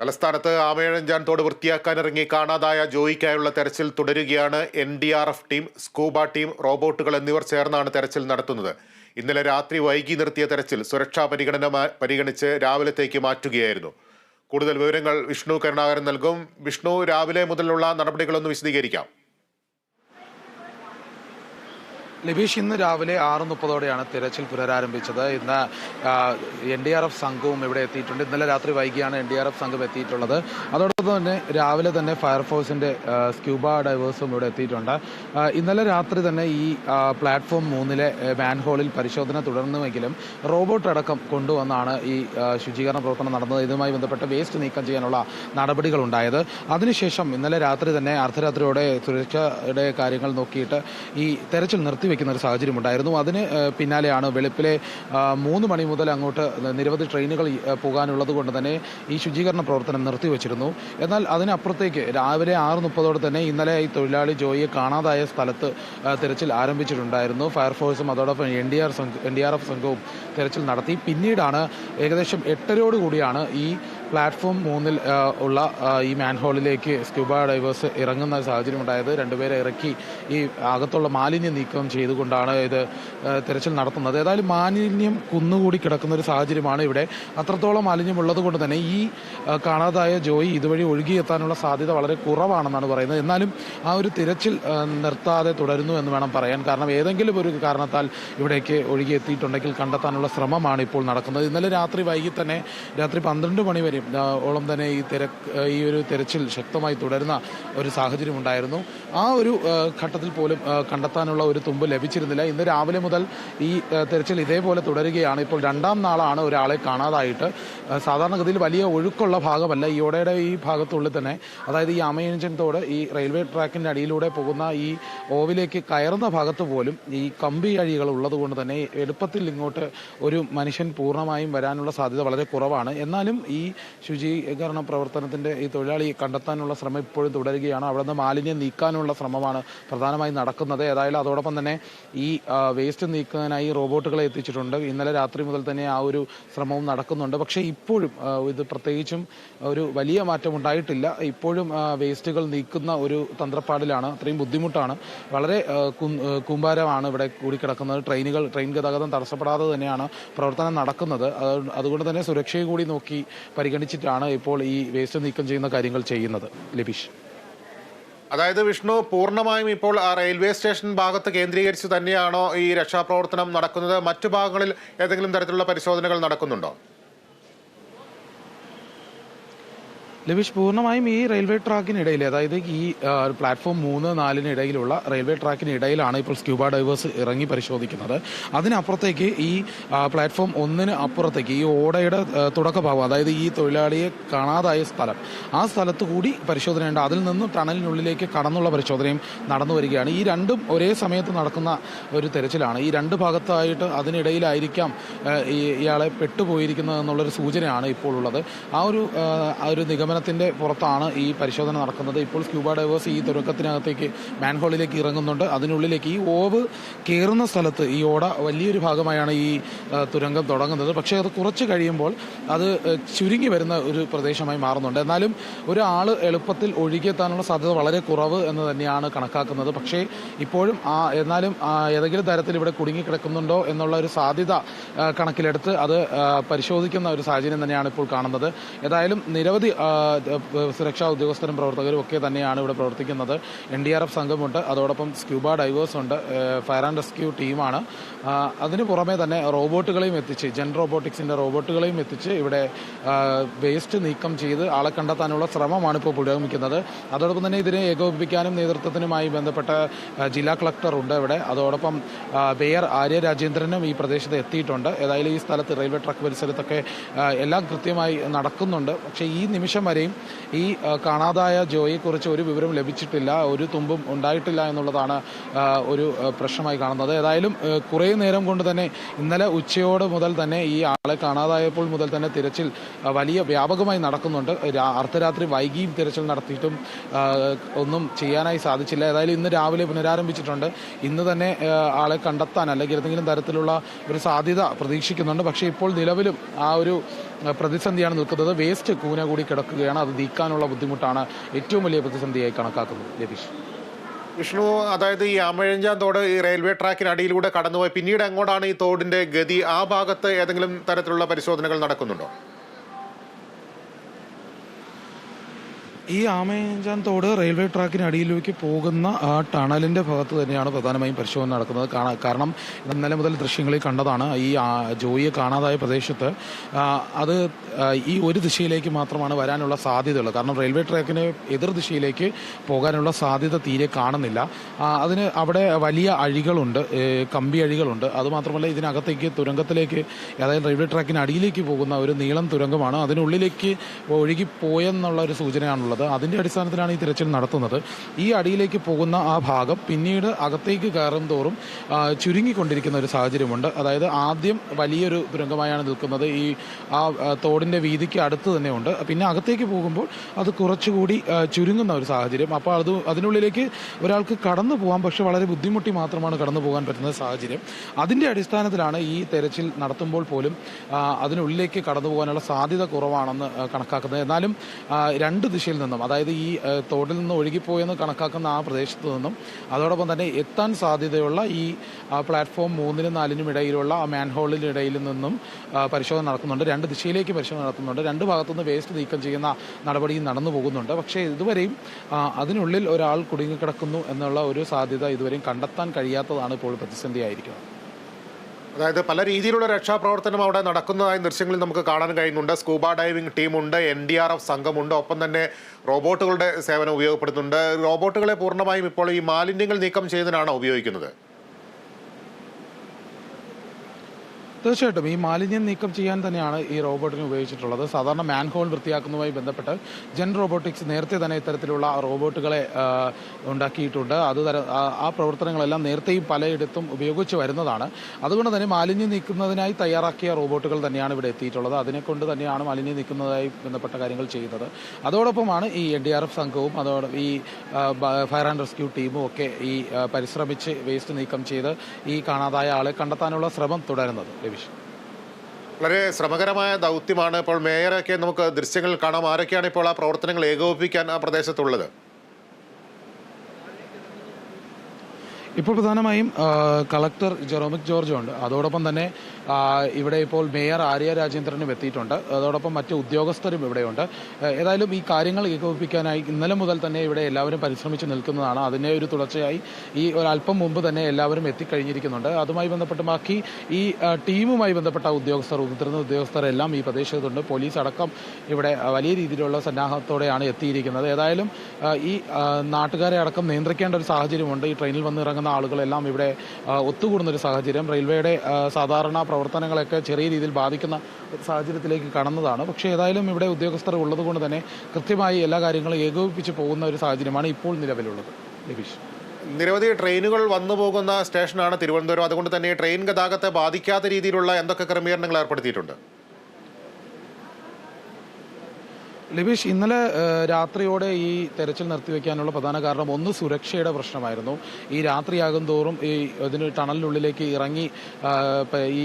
തലസ്ഥാനത്ത് ആമയഴഞ്ചാൻ തോട് വൃത്തിയാക്കാനിറങ്ങി കാണാതായ ജോയിക്കായുള്ള തെരച്ചിൽ തുടരുകയാണ് N D R F team scuba team റോബോട്ടുകൾ എന്നിവർ ചേർന്നാണ് തെരച്ചിൽ നടത്തുന്നത്. ഇന്നലെ രാത്രി വൈകി നിർത്തിയ തെരച്ചിൽ സുരക്ഷാ പരിഗണന പരിഗണിച്ച് രാവിലത്തേക്ക് മാറ്റുകയായിരുന്നു. കൂടുതൽ വിവരങ്ങൾ വിഷ്ണു കരുണാകരൻ നൽകും. വിഷ്ണു രാവിലെ മുതലുള്ള നടപടികളൊന്ന് വിശദീകരിക്കാം. ലിബീഷ് ഇന്ന് രാവിലെ ആറ് മുപ്പതോടെയാണ് തിരച്ചിൽ പുനരാരംഭിച്ചത്. ഇന്ന് എൻ ഡി ആർ എഫ് സംഘവും ഇവിടെ എത്തിയിട്ടുണ്ട്. ഇന്നലെ രാത്രി വൈകിയാണ് എൻ ഡി ആർ എഫ് സംഘം എത്തിയിട്ടുള്ളത്. അതോടൊപ്പം തന്നെ രാവിലെ തന്നെ ഫയർഫോഴ്സിന്റെ സ്ക്യൂബ ഡൈവേഴ്സും ഇവിടെ എത്തിയിട്ടുണ്ട്. ഇന്നലെ രാത്രി തന്നെ ഈ പ്ലാറ്റ്ഫോം മൂന്നിലെ മാൻഹോളിൽ പരിശോധന തുടർന്നുവെങ്കിലും റോബോട്ട് അടക്കം കൊണ്ടുവന്നാണ് ഈ ശുചീകരണ പ്രവർത്തനം നടന്നത്. ഇതുമായി ബന്ധപ്പെട്ട് വേസ്റ്റ് നീക്കം ചെയ്യാനുള്ള നടപടികൾ ഉണ്ടായത് അതിനുശേഷം ഇന്നലെ രാത്രി തന്നെ അർദ്ധരാത്രിയോടെ സുരക്ഷയുടെ കാര്യങ്ങൾ നോക്കിയിട്ട് ഈ തെരച്ചിൽ നിർത്തിവെക്കുന്ന ഒരു സാഹചര്യം ഉണ്ടായിരുന്നു. അതിന് പിന്നാലെയാണ് വെളുപ്പിലെ മൂന്ന് മണി മുതൽ അങ്ങോട്ട് നിരവധി ട്രെയിനുകൾ പോകാനുള്ളത് കൊണ്ട് തന്നെ ഈ ശുചീകരണ പ്രവർത്തനം നിർത്തിവെച്ചിരുന്നു. എന്നാൽ അതിനപ്പുറത്തേക്ക് രാവിലെ ആറ് മുപ്പതോടെ തന്നെ ഇന്നലെ ഈ തൊഴിലാളി ജോയിയെ കാണാതായ സ്ഥലത്ത് തിരച്ചിൽ തെരച്ചിൽ ആരംഭിച്ചിട്ടുണ്ടായിരുന്നു. ഫയർഫോഴ്സും അതോടൊപ്പം N D R N D R F സംഘവും തിരച്ചിൽ നടത്തി. പിന്നീടാണ് ഏകദേശം എട്ടരയോടുകൂടിയാണ് ഈ പ്ലാറ്റ്ഫോം മൂന്നിൽ ഉള്ള ഈ മാൻഹോളിലേക്ക് സ്ക്യൂബ ഡൈവേഴ്സ് ഇറങ്ങുന്ന സാഹചര്യം ഉണ്ടായത് രണ്ടുപേരെ ഇറക്കി ഈ അകത്തുള്ള മാലിന്യം നീക്കം ചെയ്തുകൊണ്ടാണ് ഇത് തിരച്ചിൽ നടത്തുന്നത്. ഏതായാലും മാലിന്യം കുന്നുകൂടി കിടക്കുന്ന ഒരു സാഹചര്യമാണ് ഇവിടെ. അത്രത്തോളം മാലിന്യം ഉള്ളത് കൊണ്ട് തന്നെ ഈ കാണാതായ ജോയി ഇതുവഴി ഒഴുകിയെത്താനുള്ള സാധ്യത വളരെ കുറവാണെന്നാണ് പറയുന്നത്. എന്നാലും ആ ഒരു തിരച്ചിൽ നിർത്താതെ തുടരുന്നു എന്ന് വേണം പറയാൻ. കാരണം ഏതെങ്കിലും ഒരു കാരണത്താൽ ഇവിടേക്ക് ഒഴുകിയെത്തിയിട്ടുണ്ടെങ്കിൽ കണ്ടെത്താനുള്ള ശ്രമമാണ് ഇപ്പോൾ നടക്കുന്നത്. ഇന്നലെ രാത്രി വൈകി തന്നെ രാത്രി പന്ത്രണ്ട് മണി വരെ ഓളം തന്നെ ഈ തിരക്ക് ഈ ഒരു തിരച്ചിൽ ശക്തമായി തുടരുന്ന ഒരു സാഹചര്യം ഉണ്ടായിരുന്നു. ആ ഒരു ഘട്ടത്തിൽ പോലും കണ്ടെത്താനുള്ള ഒരു തുമ്പ് ലഭിച്ചിരുന്നില്ല. ഇന്ന് രാവിലെ മുതൽ ഈ തിരച്ചിൽ ഇതേപോലെ തുടരുകയാണ്. ഇപ്പോൾ രണ്ടാം നാളാണ് ഒരാളെ കാണാതായിട്ട്. സാധാരണഗതിയിൽ വലിയ ഒഴുക്കുള്ള ഭാഗമല്ല. ഈ ഓടയുടെ ഈ ഭാഗത്തുള്ളിൽ തന്നെ അതായത് ഈ അമയഞ്ചൻ തോട് ഈ റെയിൽവേ ട്രാക്കിന്റെ അടിയിലൂടെ പോകുന്ന ഈ ഓവിലേക്ക് കയറുന്ന ഭാഗത്ത് പോലും ഈ കമ്പി അഴികൾ ഉള്ളതുകൊണ്ട് തന്നെ എളുപ്പത്തിൽ ഇങ്ങോട്ട് ഒരു മനുഷ്യൻ പൂർണമായും വരാനുള്ള സാധ്യത വളരെ കുറവാണ്. എന്നാലും ഈ ശുചീകരണ പ്രവർത്തനത്തിന്റെ ഈ തൊഴിലാളി കണ്ടെത്താനുള്ള ശ്രമം ഇപ്പോഴും തുടരുകയാണ്. അവിടെ നിന്ന് മാലിന്യം നീക്കാനുള്ള ശ്രമമാണ് പ്രധാനമായും നടക്കുന്നത്. ഏതായാലും അതോടൊപ്പം തന്നെ ഈ വേസ്റ്റ് നീക്കാനായി റോബോട്ടുകളെ എത്തിച്ചിട്ടുണ്ട്. ഇന്നലെ രാത്രി മുതൽ തന്നെ ആ ഒരു ശ്രമവും നടക്കുന്നുണ്ട്. പക്ഷേ ഇപ്പോഴും ഇത് പ്രത്യേകിച്ചും ഒരു വലിയ മാറ്റം ഉണ്ടായിട്ടില്ല. ഇപ്പോഴും വേസ്റ്റുകൾ നീക്കുന്ന ഒരു തന്ത്രപ്പാടിലാണ്. അത്രയും ബുദ്ധിമുട്ടാണ്. വളരെ ആ, ഇവിടെ കൂടി കൂമ്പാരമാണ് കൂടിക്കിടക്കുന്നത്. ട്രെയിനുകൾ ട്രെയിൻ ഗതാഗതം തടസ്സപ്പെടാതെ തന്നെയാണ് പ്രവർത്തനം നടക്കുന്നത്. അതുകൊണ്ട് തന്നെ സുരക്ഷയെ കൂടി നോക്കി പരിഗണിച്ചിട്ടാണ് ഇപ്പോൾ ഈ വേസ്റ്റ് നീക്കം ചെയ്യുന്ന കാര്യങ്ങൾ ചെയ്യുന്നത് ലബീഷ്. അതായത് വിഷ്ണു പൂർണമായും ഇപ്പോൾ ആ റെയിൽവേ സ്റ്റേഷൻ ഭാഗത്ത് കേന്ദ്രീകരിച്ച് തന്നെയാണോ ഈ രക്ഷാപ്രവർത്തനം നടക്കുന്നത്? മറ്റു ഭാഗങ്ങളിൽ ഏതെങ്കിലും തരത്തിലുള്ള പരിശോധനകൾ നടക്കുന്നുണ്ടോ? ലബീഷ് പൂർണമായും ഈ റെയിൽവേ ട്രാക്കിനിടയിൽ അതായത് ഈ പ്ലാറ്റ്ഫോം മൂന്ന് നാലിന് ഇടയിലുള്ള റെയിൽവേ ട്രാക്കിനിടയിലാണ് ഇപ്പോൾ സ്ക്യൂബ ഡൈവേഴ്സ് ഇറങ്ങി പരിശോധിക്കുന്നത്. അതിനപ്പുറത്തേക്ക് ഈ പ്ലാറ്റ്ഫോം ഒന്നിന് അപ്പുറത്തേക്ക് ഈ ഓടയുടെ തുടക്കഭാഗം അതായത് ഈ തൊഴിലാളിയെ കാണാതായ സ്ഥലം ആ സ്ഥലത്ത് കൂടി പരിശോധനയുണ്ട്. അതിൽ നിന്നും ടണലിനുള്ളിലേക്ക് കടന്നുള്ള പരിശോധനയും നടന്നു വരികയാണ്. ഈ രണ്ടും ഒരേ സമയത്ത് നടക്കുന്ന ഒരു തെരച്ചിലാണ്. ഈ രണ്ട് ഭാഗത്തായിട്ട് അതിനിടയിലായിരിക്കാം ഇയാളെ പെട്ടുപോയിരിക്കുന്നത് എന്നുള്ളൊരു സൂചനയാണ് ഇപ്പോൾ ഉള്ളത് ആ ഒരു ആ, ഒരു നിഗമനത്തിന്റെ പുറത്താണ് ഈ പരിശോധന നടക്കുന്നത്. ഇപ്പോൾ സ്ക്യൂബ ഡൈവേഴ്സ് ഈ തുരക്കത്തിനകത്തേക്ക് മാൻഹോളിലേക്ക് ഇറങ്ങുന്നുണ്ട്. അതിനുള്ളിലേക്ക് ഈ ഓവ് കയറുന്ന സ്ഥലത്ത് ഈ ഓട വലിയൊരു ഭാഗമായാണ് ഈ തുരങ്കം തുടങ്ങുന്നത്. പക്ഷേ അത് കുറച്ച് കഴിയുമ്പോൾ അത് ചുരുങ്ങി വരുന്ന ഒരു പ്രദേശമായി മാറുന്നുണ്ട്. എന്നാലും ഒരാൾ എളുപ്പത്തിൽ ഒഴുകിയെത്താനുള്ള സാധ്യത വളരെ കുറവ് എന്ന് തന്നെയാണ് കണക്കാക്കുന്നത്. പക്ഷേ ഇപ്പോഴും ആ എന്നാലും ഏതെങ്കിലും തരത്തിൽ ഇവിടെ കുടുങ്ങിക്കിടക്കുന്നുണ്ടോ എന്നുള്ള ഒരു സാധ്യത കണക്കിലെടുത്ത് അത് പരിശോധിക്കുന്ന ഒരു സാഹചര്യം തന്നെയാണ് ഇപ്പോൾ കാണുന്നത്. ഏതായാലും നിരവധി സുരക്ഷാ ഉദ്യോഗസ്ഥരും പ്രവർത്തകരും ഒക്കെ തന്നെയാണ് ഇവിടെ പ്രവർത്തിക്കുന്നത്. എൻ ഡി ആർ എഫ് സംഘമുണ്ട്. അതോടൊപ്പം സ്ക്യൂബ ഡൈവേഴ്സ് ഉണ്ട്. ഫയർ ആൻഡ് റെസ്ക്യൂ ടീമാണ്. അതിനു പുറമെ തന്നെ റോബോട്ടുകളെയും എത്തിച്ച് ജെൻ റോബോട്ടിക്സിന്റെ റോബോട്ടുകളെയും എത്തിച്ച് ഇവിടെ വേസ്റ്റ് നീക്കം ചെയ്ത് ആളെ കണ്ടെത്താനുള്ള ശ്രമമാണ് ഇപ്പോൾ പുരോഗമിക്കുന്നത്. അതോടൊപ്പം തന്നെ ഇതിനെ ഏകോപിപ്പിക്കാനും നേതൃത്വത്തിനുമായി ബന്ധപ്പെട്ട ജില്ലാ കളക്ടർ ഉണ്ട് ഇവിടെ. അതോടൊപ്പം മേയർ ആര്യ രാജേന്ദ്രനും ഈ പ്രദേശത്ത് എത്തിയിട്ടുണ്ട്. ഏതായാലും ഈ സ്ഥലത്ത് റെയിൽവേ ട്രാക്ക് പരിസരത്തൊക്കെ എല്ലാം കൃത്യമായി നടക്കുന്നുണ്ട്. പക്ഷേ ഈ നിമിഷം വരെയും ഈ കാണാതായ ജോയെക്കുറിച്ച് ഒരു വിവരം ലഭിച്ചിട്ടില്ല ഒരു തുമ്പും ഉണ്ടായിട്ടില്ല എന്നുള്ളതാണ് ഒരു പ്രശ്നമായി കാണുന്നത്. ഏതായാലും കുറേ നേരം കൊണ്ട് തന്നെ ഇന്നലെ ഉച്ചയോട് മുതൽ തന്നെ ഈ ആളെ കാണാതായപ്പോൾ മുതൽ തന്നെ തിരച്ചിൽ വലിയ വ്യാപകമായി നടക്കുന്നുണ്ട്. അർദ്ധരാത്രി വൈകിയും തിരച്ചിൽ നടത്തിയിട്ടും ഒന്നും ചെയ്യാനായി സാധിച്ചില്ല. ഏതായാലും ഇന്ന് രാവിലെ പുനരാരംഭിച്ചിട്ടുണ്ട്. ഇന്ന് തന്നെ ആളെ കണ്ടെത്താൻ അല്ലെങ്കിൽ ഏതെങ്കിലും തരത്തിലുള്ള ഒരു സാധ്യത പ്രതീക്ഷിക്കുന്നുണ്ട്. പക്ഷേ ഇപ്പോൾ നിലവിലും ആ ഒരു പ്രതിസന്ധിയാണ് നിൽക്കുന്നത്. വേസ്റ്റ് കൂന കൂടി കിടക്കുകയാണ്. അത് നീക്കാനുള്ള ബുദ്ധിമുട്ടാണ് ഏറ്റവും വലിയ പ്രതിസന്ധിയായി കണക്കാക്കുന്നത്. ലതീഷ് വിഷ്ണു അതായത് ഈ അമഴഞ്ചാൻ തോട് ഈ റെയിൽവേ ട്രാക്കിന് അടിയിലൂടെ കടന്നുപോയി. പിന്നീട് എങ്ങോട്ടാണ് ഈ തോടിന്റെ ഗതി? ആ ഭാഗത്ത് ഏതെങ്കിലും തരത്തിലുള്ള പരിശോധനകൾ നടക്കുന്നുണ്ടോ? ഈ ആമയഞ്ചാൻ തോട് റെയിൽവേ ട്രാക്കിന് അടിയിലേക്ക് പോകുന്ന ആ ടണലിന്റെ ഭാഗത്ത് തന്നെയാണ് പ്രധാനമായും പരിശോധന നടക്കുന്നത്. കാരണം ഇന്നലെ മുതൽ ദൃശ്യങ്ങളിൽ കണ്ടതാണ് ഈ ജോയിയെ കാണാതായ പ്രദേശത്ത്. അത് ഈ ഒരു ദിശയിലേക്ക് മാത്രമാണ് വരാനുള്ള സാധ്യതയുള്ളത്. കാരണം റെയിൽവേ ട്രാക്കിന് എതിർ ദിശയിലേക്ക് പോകാനുള്ള സാധ്യത തീരെ കാണുന്നില്ല. അതിന് അവിടെ വലിയ അഴികളുണ്ട്. കമ്പി അഴികളുണ്ട്. അതുമാത്രമല്ല ഇതിനകത്തേക്ക് തുരങ്കത്തിലേക്ക് അതായത് റെയിൽവേ ട്രാക്കിന് അടിയിലേക്ക് പോകുന്ന ഒരു നീളം തുരങ്കമാണ്. അതിനുള്ളിലേക്ക് ഒഴുകിപ്പോയെന്നുള്ള ഒരു സൂചനയാണുള്ളത്. അതിന്റെ അടിസ്ഥാനത്തിലാണ് ഈ തിരച്ചിൽ നടത്തുന്നത്. ഈ അടിയിലേക്ക് പോകുന്ന ആ ഭാഗം പിന്നീട് അകത്തേക്ക് കയറും തോറും ചുരുങ്ങിക്കൊണ്ടിരിക്കുന്ന ഒരു സാഹചര്യമുണ്ട്. അതായത് ആദ്യം വലിയൊരു തുരങ്കമായാണ് നിൽക്കുന്നത്. ഈ ആ തോടിന്റെ വീതിക്ക് അടുത്ത് തന്നെ ഉണ്ട് പിന്നെ അകത്തേക്ക് പോകുമ്പോൾ അത് കുറച്ചുകൂടി ചുരുങ്ങുന്ന ഒരു സാഹചര്യം. അപ്പോൾ അത് അതിനുള്ളിലേക്ക് ഒരാൾക്ക് കടന്നു പോകാം. പക്ഷേ വളരെ ബുദ്ധിമുട്ടി മാത്രമാണ് കടന്നു പോകാൻ പറ്റുന്ന സാഹചര്യം. അതിന്റെ അടിസ്ഥാനത്തിലാണ് ഈ തെരച്ചിൽ നടത്തുമ്പോൾ പോലും അതിനുള്ളിലേക്ക് കടന്നു പോകാനുള്ള സാധ്യത കുറവാണെന്ന് കണക്കാക്കുന്നത്. എന്നാലും രണ്ട് ദിശയിൽ നിന്നും അതായത് ഈ തോട്ടിൽ നിന്ന് ഒഴുകിപ്പോയെന്ന് കണക്കാക്കുന്ന ആ പ്രദേശത്ത് നിന്നും അതോടൊപ്പം തന്നെ എത്താൻ സാധ്യതയുള്ള ഈ പ്ലാറ്റ്ഫോം മൂന്നിനും നാലിനും ഇടയിലുള്ള ആ മാൻഹോളിനിടയിൽ നിന്നും പരിശോധന നടക്കുന്നുണ്ട് രണ്ട് ദിശയിലേക്ക് പരിശോധന നടത്തുന്നുണ്ട്. രണ്ട് ഭാഗത്തുനിന്ന് വേസ്റ്റ് നീക്കം ചെയ്യുന്ന നടപടിയും നടന്നു പോകുന്നുണ്ട്. പക്ഷേ ഇതുവരെയും അതിനുള്ളിൽ ഒരാൾ കുടുങ്ങിക്കിടക്കുന്നു എന്നുള്ള ഒരു സാധ്യത ഇതുവരെയും കണ്ടെത്താൻ കഴിയാത്തതാണ് ഇപ്പോൾ പ്രതിസന്ധിയായിരിക്കുന്നത്. അതായത് പല രീതിയിലുള്ള രക്ഷാപ്രവർത്തനം അവിടെ നടക്കുന്നതായി ദൃശ്യങ്ങളിൽ നമുക്ക് കാണാൻ കഴിയുന്നുണ്ട്. സ്കൂബ ഡൈവിംഗ് ടീമുണ്ട് എൻ ഡി ആർ എഫ് സംഘമുണ്ട് ഒപ്പം തന്നെ റോബോട്ടുകളുടെ സേവനം ഉപയോഗപ്പെടുത്തുന്നുണ്ട്. റോബോട്ടുകളെ പൂർണമായും ഇപ്പോൾ ഈ മാലിന്യങ്ങൾ നീക്കം ചെയ്യുന്നതിനാണ് ഉപയോഗിക്കുന്നത്. തീർച്ചയായിട്ടും ഈ മാലിന്യം നീക്കം ചെയ്യാൻ തന്നെയാണ് ഈ റോബോട്ടിനെ ഉപയോഗിച്ചിട്ടുള്ളത്. സാധാരണ മാൻഹോൾ വൃത്തിയാക്കുന്നതുമായി ബന്ധപ്പെട്ട് ജെൻ റോബോട്ടിക്സ് നേരത്തെ തന്നെ ഇത്തരത്തിലുള്ള റോബോട്ടുകളെ ഉണ്ടാക്കിയിട്ടുണ്ട്. അത് ആ പ്രവർത്തനങ്ങളെല്ലാം നേരത്തെയും പലയിടത്തും ഉപയോഗിച്ച് വരുന്നതാണ്. അതുകൊണ്ട് തന്നെ മാലിന്യം നീക്കുന്നതിനായി തയ്യാറാക്കിയ റോബോട്ടുകൾ തന്നെയാണ് ഇവിടെ എത്തിയിട്ടുള്ളത്. അതിനെക്കൊണ്ട് തന്നെയാണ് മാലിന്യം നീക്കുന്നതായി ബന്ധപ്പെട്ട കാര്യങ്ങൾ ചെയ്യുന്നത്. അതോടൊപ്പമാണ് ഈ എൻ ഡി ആർ എഫ് സംഘവും അതോടൊപ്പം ഈ ഫയർ ആൻഡ് റെസ്ക്യൂ ടീമും ഒക്കെ ഈ പരിശ്രമിച്ച് വേസ്റ്റ് നീക്കം ചെയ്ത് ഈ കാണാതായ ആളെ കണ്ടെത്താനുള്ള ശ്രമം തുടരുന്നത്. രവീഷ് വളരെ ശ്രമകരമായ ദൗത്യമാണ് ഇപ്പോൾ മേയറൊക്കെ നമുക്ക് ദൃശ്യങ്ങളിൽ കാണാം. ആരൊക്കെയാണ് ഇപ്പോൾ ആ പ്രവർത്തനങ്ങൾ ഏകോപിപ്പിക്കാൻ ആ പ്രദേശത്തുള്ളത്? ഇപ്പോൾ പ്രധാനമായും കളക്ടർ ജെറോമിക് ജോർജ് ഉണ്ട്. അതോടൊപ്പം തന്നെ ഇവിടെ ഇപ്പോൾ മേയർ ആര്യ രാജേന്ദ്രനും എത്തിയിട്ടുണ്ട്. അതോടൊപ്പം മറ്റ് ഉദ്യോഗസ്ഥരും ഇവിടെയുണ്ട് ഏതായാലും ഈ കാര്യങ്ങൾ ഏകോപിപ്പിക്കാനായി ഇന്നലെ മുതൽ തന്നെ ഇവിടെ എല്ലാവരും പരിശ്രമിച്ച് നിൽക്കുന്നതാണ്. അതിനെ ഒരു തുടർച്ചയായി ഈ ഒരല്പം മുമ്പ് തന്നെ എല്ലാവരും എത്തിക്കഴിഞ്ഞിരിക്കുന്നുണ്ട്. അതുമായി ബന്ധപ്പെട്ട് ബാക്കി ഈ ടീമുമായി ബന്ധപ്പെട്ട ഉദ്യോഗസ്ഥർ മുതിർന്ന ഉദ്യോഗസ്ഥരെല്ലാം ഈ പ്രദേശത്തുണ്ട്. പോലീസ് അടക്കം ഇവിടെ വലിയ രീതിയിലുള്ള സന്നാഹത്തോടെയാണ് എത്തിയിരിക്കുന്നത്. ഏതായാലും ഈ നാട്ടുകാരെ അടക്കം നിയന്ത്രിക്കേണ്ട ഒരു സാഹചര്യമുണ്ട്. ഈ ട്രെയിനിൽ വന്ന് ഇറങ്ങുന്ന ആളുകളെല്ലാം ഇവിടെ ഒത്തുകൂടുന്ന ഒരു സാഹചര്യം. റെയിൽവേയുടെ സാധാരണ പ്രവർത്തനങ്ങളൊക്കെ ചെറിയ രീതിയിൽ ബാധിക്കുന്ന സാഹചര്യത്തിലേക്ക് കടന്നതാണ്. പക്ഷേ ഏതായാലും ഇവിടെ ഉദ്യോഗസ്ഥർ ഉള്ളതുകൊണ്ട് തന്നെ കൃത്യമായി എല്ലാ കാര്യങ്ങളും ഏകോപിപ്പിച്ച് പോകുന്ന ഒരു സാഹചര്യമാണ് ഇപ്പോൾ നിലവിലുള്ളത്. ലബീഷ് നിരവധി ട്രെയിനുകൾ വന്നു പോകുന്ന സ്റ്റേഷനാണ് തിരുവനന്തപുരം. അതുകൊണ്ട് തന്നെ ട്രെയിൻ ഗതാഗതത്തെ ബാധിക്കാത്ത രീതിയിലുള്ള എന്തൊക്കെ ക്രമീകരണങ്ങൾ ഏർപ്പെടുത്തിയിട്ടുണ്ട്? ലിബീഷ് ഇന്നലെ രാത്രിയോടെ ഈ തെരച്ചിൽ നിർത്തിവെക്കാനുള്ള പ്രധാന കാരണം ഒന്ന് സുരക്ഷയുടെ പ്രശ്നമായിരുന്നു. ഈ രാത്രിയാകും തോറും ഈ ഇതിന് ടണലിനുള്ളിലേക്ക് ഇറങ്ങി ഈ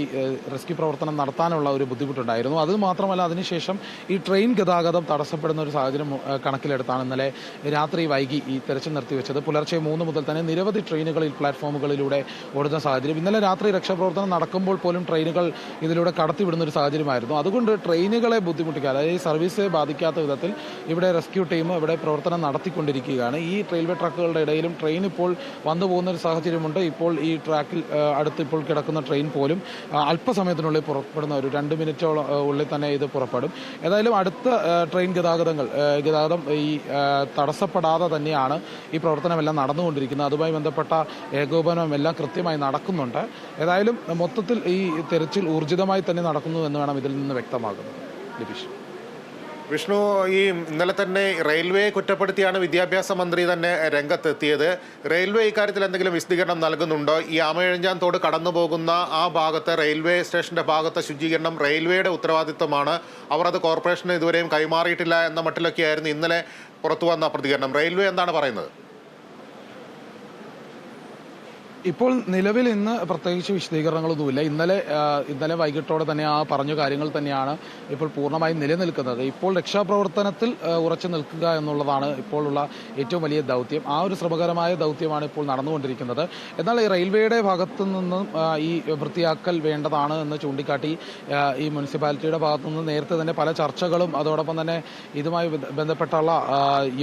റെസ്ക്യൂ പ്രവർത്തനം നടത്താനുള്ള ഒരു ബുദ്ധിമുട്ടുണ്ടായിരുന്നു. അത് മാത്രമല്ല അതിനുശേഷം ഈ ട്രെയിൻ ഗതാഗതം തടസ്സപ്പെടുന്ന ഒരു സാഹചര്യം കണക്കിലെടുത്താണ് ഇന്നലെ രാത്രി വൈകി ഈ തെരച്ചിൽ നിർത്തിവെച്ചത്. പുലർച്ചെ മൂന്ന് മുതൽ തന്നെ നിരവധി ട്രെയിനുകളിൽ പ്ലാറ്റ്ഫോമുകളിലൂടെ ഓടുന്ന സാഹചര്യം. ഇന്നലെ രാത്രി രക്ഷാപ്രവർത്തനം നടക്കുമ്പോൾ പോലും ട്രെയിനുകൾ ഇതിലൂടെ കടത്തിവിടുന്ന ഒരു സാഹചര്യമായിരുന്നു. അതുകൊണ്ട് ട്രെയിനുകളെ ബുദ്ധിമുട്ടിക്കാതെ അതായത് ഈ സർവീസിനെ ബാധിക്കാത്ത വിധത്തിൽ ഇവിടെ റെസ്ക്യൂ ടീം ഇവിടെ പ്രവർത്തനം നടത്തിക്കൊണ്ടിരിക്കുകയാണ്. ഈ റെയിൽവേ ട്രാക്കുകളുടെ ഇടയിലും ട്രെയിൻ ഇപ്പോൾ വന്നു പോകുന്ന ഒരു സാഹചര്യമുണ്ട്. ഇപ്പോൾ ഈ ട്രാക്കിൽ അടുത്ത് ഇപ്പോൾ കിടക്കുന്ന ട്രെയിൻ പോലും അല്പസമയത്തിനുള്ളിൽ പുറപ്പെടുന്ന ഒരു രണ്ട് മിനിറ്റോളം ഉള്ളിൽ തന്നെ ഇത് പുറപ്പെടും. ഏതായാലും അടുത്ത ട്രെയിൻ ഗതാഗതങ്ങൾ ഗതാഗതം ഈ തടസ്സപ്പെടാതെ തന്നെയാണ് ഈ പ്രവർത്തനമെല്ലാം നടന്നുകൊണ്ടിരിക്കുന്നത്. അതുമായി ബന്ധപ്പെട്ട ഏകോപനം എല്ലാം കൃത്യമായി നടക്കുന്നുണ്ട്. ഏതായാലും മൊത്തത്തിൽ ഈ തെരച്ചിൽ ഊർജിതമായി തന്നെ നടക്കുന്നു എന്ന് വേണം ഇതിൽ നിന്ന് വ്യക്തമാകുന്നത്. ലിബീഷ് വിഷ്ണു ഈ ഇന്നലെ തന്നെ റെയിൽവേ കുറ്റപ്പെടുത്തിയാണ് വിദ്യാഭ്യാസ മന്ത്രി തന്നെ രംഗത്തെത്തിയത്. റെയിൽവേ ഇക്കാര്യത്തിൽ എന്തെങ്കിലും വിശദീകരണം നൽകുന്നുണ്ടോ? ഈ ആമയഴഞ്ചാൻ തോട് കടന്നു പോകുന്ന ആ ഭാഗത്തെ റെയിൽവേ സ്റ്റേഷന്റെ ഭാഗത്തെ ശുചീകരണം റെയിൽവേയുടെ ഉത്തരവാദിത്വമാണ്. അവർ അത് കോർപ്പറേഷന് ഇതുവരെയും കൈമാറിയിട്ടില്ല എന്ന മട്ടിലൊക്കെയായിരുന്നു ഇന്നലെ പുറത്തു വന്ന പ്രതികരണം. റെയിൽവേ എന്താണ് പറയുന്നത്? ഇപ്പോൾ നിലവിൽ ഇന്ന് പ്രത്യേകിച്ച് വിശദീകരണങ്ങളൊന്നുമില്ല. ഇന്നലെ ഇന്നലെ വൈകിട്ടോടെ തന്നെ ആ പറഞ്ഞ കാര്യങ്ങൾ തന്നെയാണ് ഇപ്പോൾ പൂർണമായും നിലനിൽക്കുന്നത്. ഇപ്പോൾ രക്ഷാപ്രവർത്തനത്തിൽ ഉറച്ചു നിൽക്കുക എന്നുള്ളതാണ് ഇപ്പോഴുള്ള ഏറ്റവും വലിയ ദൗത്യം. ആ ഒരു ശ്രമകരമായ ദൗത്യമാണ് ഇപ്പോൾ നടന്നുകൊണ്ടിരിക്കുന്നത്. എന്നാൽ ഈ റെയിൽവേയുടെ ഭാഗത്തു നിന്നും ഈ വൃത്തിയാക്കൽ വേണ്ടതാണ് എന്ന് ചൂണ്ടിക്കാട്ടി ഈ മുനിസിപ്പാലിറ്റിയുടെ ഭാഗത്തു നിന്ന് നേരത്തെ തന്നെ പല ചർച്ചകളും അതോടൊപ്പം തന്നെ ഇതുമായി ബന്ധപ്പെട്ടുള്ള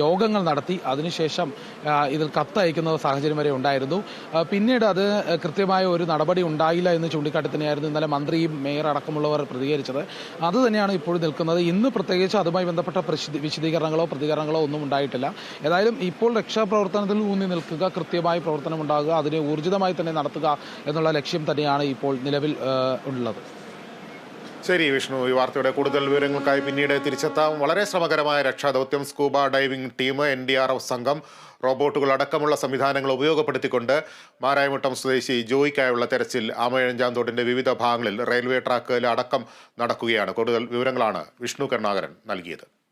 യോഗങ്ങൾ നടത്തി. അതിനുശേഷം ഇതിൽ കത്തയക്കുന്ന സാഹചര്യം വരെ ഉണ്ടായിരുന്നു. ആ, പിന്നീട് അത് കൃത്യമായ ഒരു നടപടി ഉണ്ടായില്ല എന്ന് ചൂണ്ടിക്കാട്ടി തന്നെയായിരുന്നു ഇന്നലെ മന്ത്രിയും മേയർ അടക്കമുള്ളവർ പ്രതികരിച്ചത്. അത് തന്നെയാണ് ഇപ്പോൾ നിൽക്കുന്നത്. ഇന്ന് പ്രത്യേകിച്ച് അതുമായി ബന്ധപ്പെട്ട വിശദീകരണങ്ങളോ പ്രതികരണങ്ങളോ ഒന്നും ഉണ്ടായിട്ടില്ല. ഏതായാലും ഇപ്പോൾ രക്ഷാപ്രവർത്തനത്തിൽ ഊന്നി നിൽക്കുക കൃത്യമായി പ്രവർത്തനം ഉണ്ടാകുക അതിനെ ഊർജിതമായി തന്നെ നടത്തുക എന്നുള്ള ലക്ഷ്യം തന്നെയാണ് ഇപ്പോൾ നിലവിൽ ഉള്ളത്. ശരി വിഷ്ണു. ഈ വാർത്തയുടെ കൂടുതൽ വിവരങ്ങൾക്കായി പിന്നീട് തിരിച്ചെത്താം. വളരെ ശ്രമകരമായ രക്ഷാദൗത്യം scuba diving team N D R F സംഘം റോബോട്ടുകൾ അടക്കമുള്ള സംവിധാനങ്ങൾ ഉപയോഗപ്പെടുത്തിക്കൊണ്ട് മാരായമുട്ടം സ്വദേശി ജോയിക്കായുള്ള തെരച്ചിൽ ആമയഴഞ്ചാന്തോടിന്റെ വിവിധ ഭാഗങ്ങളിൽ റെയിൽവേ ട്രാക്കിൽ അടക്കം നടക്കുകയാണ്. കൂടുതൽ വിവരങ്ങളാണ് വിഷ്ണു കരുണാകരൻ നൽകിയത്.